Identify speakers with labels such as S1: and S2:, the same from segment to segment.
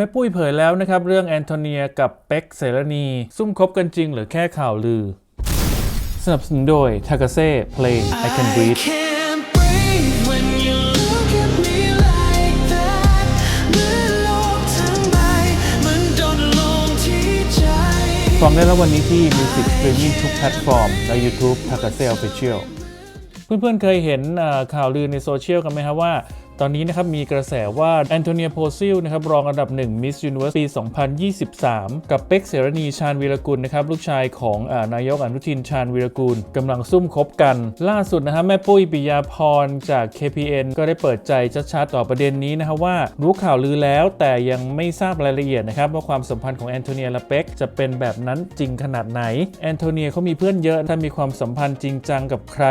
S1: แม่ปุ้ยเผยแล้วนะครับ เรื่องแอนโทเนียกับเป็กเสรณี ซุ่มคบกันจริงหรือแค่ข่าวลือ สนับสนุนโดยทากาเซ่เพลง I Can Breathe
S2: can't breathe when you look at me like that เหมือนโลกทั้งใบมันโดนลงที่ใจ
S1: ฟังได้แล้ววันนี้ที่ Music Streaming ทุกแพลตฟอร์ม และ YouTube t a k a s e Official เพื่อนๆเคยเห็นอ่าข่าวลือในโซเชียลกันไหมครับว่า ตอนนี้นะครับมีกระแสว่าแอนโทเนียโพซิลนะครับรองอันดับ1 Miss Universe ปี 2023 กับเป็กเสรณีชาญวีรกุลนะครับลูกชายของอานายกอนุทินชาญวีรกุลกำลังซุ่มคบกัน ล่าสุดนะครับแม่ปุ้ยปิยาพรจาก KPN ก็ได้เปิดใจชัดๆต่อประเด็นนี้นะครับว่ารู้ข่าวลือแล้วแต่ยังไม่ทราบรายละเอียดนะครับว่าความสัมพันธ์ของแอนโทเนียและเป็กจะเป็นแบบนั้นจริงขนาดไหนแอนโทเนียเขามีเพื่อนเยอะถ้ามีความสัมพันธ์จริงจังกับใคร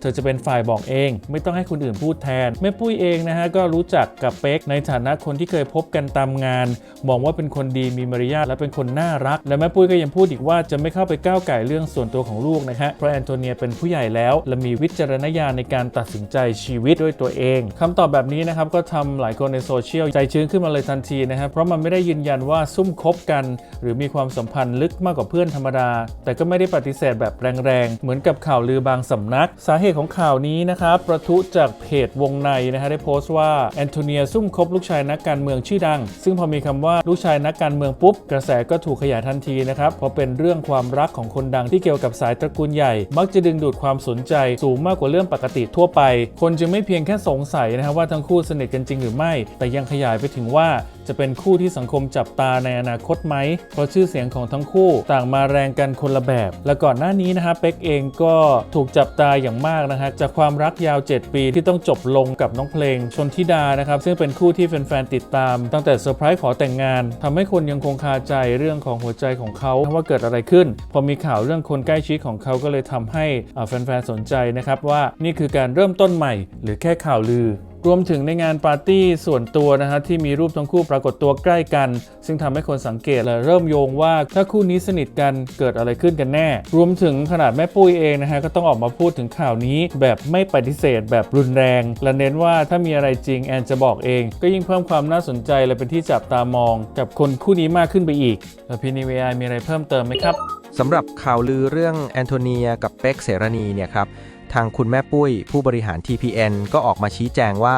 S1: เธอจะเป็นฝ่ายบอกเอง ไม่ต้องให้คนอื่นพูดแทนแม่ปุ้ยเองนะฮะก็รู้จักกับเป็กในฐานะคนที่เคยพบกันตามงาน มองว่าเป็นคนดีมีมารยาทและเป็นคนน่ารัก และแม่ปุ้ยก็ยังพูดอีกว่าจะไม่เข้าไปก้าวไก่เรื่องส่วนตัวของลูกนะฮะเพราะแอนโทเนียเป็นผู้ใหญ่แล้ว และมีวิจารณญาณในการตัดสินใจชีวิตด้วยตัวเองคำตอบแบบนี้นะครับก็ทำหลายคนในโซเชียลใจชื้นขึ้นมาเลยทันทีนะครับเพราะมันไม่ได้ยืนยันว่าซุ่มคบกัน หรือมีความสัมพันธ์ลึกมากกว่าเพื่อนธรรมดา แต่ก็ไม่ได้ปฏิเสธแบบแรงๆเหมือนกับข่าวลือบางสำนัก สาเหตุของข่าวนี้นะครับประทุจากเพจวงในนะฮะได้โพสต์ว่าแอนโทเนียซุ่มคบลูกชายนักการเมืองชื่อดัง ซึ่งพอมีคำว่าลูกชายนักการเมืองปุ๊บ กระแสก็ถูกขยายทันทีนะครับเพราะเป็นเรื่องความรักของคนดังที่เกี่ยวกับสายตระกูลใหญ่ มักจะดึงดูดความสนใจสูงมากกว่าเรื่องปกติทั่วไป คนจึงไม่เพียงแค่สงสัยนะครับว่าทั้งคู่สนิทกันจริงหรือไม่ แต่ยังขยายไปถึงว่าจะเป็นคู่ที่สังคมจับตาในอนาคตไหม เพราะชื่อเสียงของทั้งคู่ต่างมาแรงกันคนละแบบ และก่อนหน้านี้นะฮะเป็กเองก็ถูกจับตาอย่างมากนะฮะจากความรักยาว 7 ปีที่ต้องจบลงกับน้องเพลงชนทิดานะครับ ซึ่งเป็นคู่ที่แฟนๆติดตาม ตั้งแต่เซอร์ไพรส์ขอแต่งงานทำให้คนยังคงคาใจเรื่องของหัวใจของเขาว่าเกิดอะไรขึ้น พอมีข่าวเรื่องคนใกล้ชิดของเขาก็เลยทำให้แฟนๆสนใจนะครับว่านี่คือการเริ่มต้นใหม่ หรือแค่ข่าวลือ รวมถึงในงานปาร์ตี้ส่วนตัวนะฮะที่มีรูปทั้งคู่ปรากฏตัวใกล้กัน ซึ่งทำให้คนสังเกตและเริ่มโยงว่าถ้าคู่นี้สนิทกันเกิดอะไรขึ้นกันแน่ รวมถึงขนาดแม่ปุ้ยเองนะฮะก็ต้องออกมาพูดถึงข่าวนี้แบบไม่ปฏิเสธแบบรุนแรง และเน้นว่าถ้ามีอะไรจริงแอนจะบอกเอง ก็ยิ่งเพิ่มความน่าสนใจและเป็นที่จับตามอง กับคนคู่นี้มากขึ้นไปอีกแล้วพี่นิเวียมีอะไรเพิ่มเติมไหมครับ
S3: สำหรับข่าวลือเรื่องแอนโทเนียกับเป็กเสรณีเนี่ยครับ ทางคุณแม่ปุ้ย ผู้บริหาร TPN ก็ออกมาชี้แจงว่า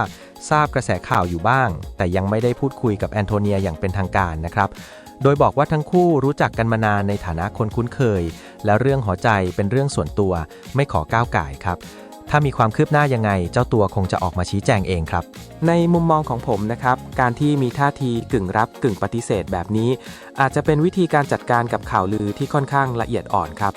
S3: ทราบกระแสข่าวอยู่บ้าง แต่ยังไม่ได้พูดคุยกับแอนโทเนียอย่างเป็นทางการนะครับ โดยบอกว่าทั้งคู่รู้จักกันมานานในฐานะคนคุ้นเคย และเรื่องหัวใจเป็นเรื่องส่วนตัว ไม่ขอก้าวไก่ายครับ ถ้ามีความคืบหน้ายังไง เจ้าตัวคงจะออกมาชี้แจงเองครับ ในมุมมองของผมนะครับ การที่มีท่าทีกึ่งรับกึ่งปฏิเสธแบบนี้ อาจจะเป็นวิธีการจัดการกับข่าวลือที่ค่อนข้างละเอียดอ่อนครับ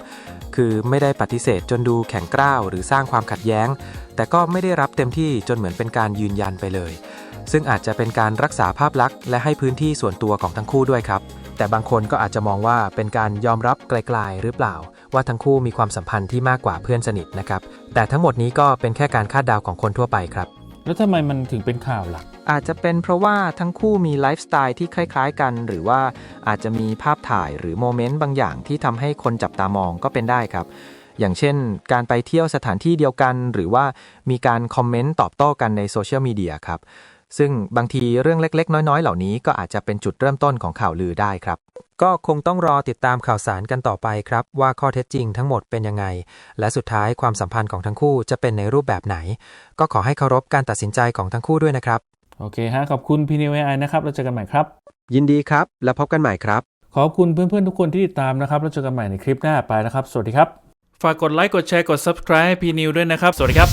S3: คือไม่ได้ปฏิเสธจนดูแข็งกร้าวหรือสร้างความขัดแย้ง แต่ก็ไม่ได้รับเต็มที่จนเหมือนเป็นการยืนยันไปเลย ซึ่งอาจจะเป็นการรักษาภาพลักษณ์และให้พื้นที่ส่วนตัวของทั้งคู่ด้วยครับ แต่บางคนก็อาจจะมองว่าเป็นการยอมรับไกลๆหรือเปล่า ว่าทั้งคู่มีความสัมพันธ์ที่มากกว่าเพื่อนสนิทนะครับ แต่ทั้งหมดนี้ก็เป็นแค่การคาดเดาของคนทั่วไปครับ
S1: แล้วทำไมมันถึงเป็นข่าวล่ะ
S3: อาจจะเป็นเพราะว่าทั้งคู่มีไลฟ์สไตล์ที่คล้ายๆกัน หรือว่าอาจจะมีภาพถ่ายหรือโมเมนต์บางอย่างที่ทำให้คนจับตามองก็เป็นได้ครับ อย่างเช่น การไปเที่ยวสถานที่เดียวกัน หรือว่ามีการคอมเมนต์ตอบโต้กันในโซเชียลมีเดียครับ ซึ่งบางทีเรื่องเล็กๆ น้อยๆ เหล่านี้ก็อาจจะเป็นจุดเริ่มต้นของข่าวลือได้ครับ ก็คงต้องรอติดตามข่าวสารกันต่อไปครับ ว่าข้อเท็จจริงทั้งหมดเป็นยังไง และสุดท้ายความสัมพันธ์ของทั้งคู่จะเป็นในรูปแบบไหน ก็ขอให้เคารพการตัดสินใจของทั้งคู่ด้วยนะครับ
S1: โอเคฮะขอบคุณพี่นิเวียนะครับแล้วเจอกันใหม่ครับ
S3: ยินดีครับ แล้วพบกันใหม่ครับ
S1: ขอบคุณเพื่อนๆทุกคนที่ติดตามนะครับแล้วเจอกันใหม่ในคลิปหน้าไปนะครับ สวัสดีครับ ฝากกดไลค์กดแชร์กด subscribe ให้พีนิวด้วยนะครับ สวัสดีครับ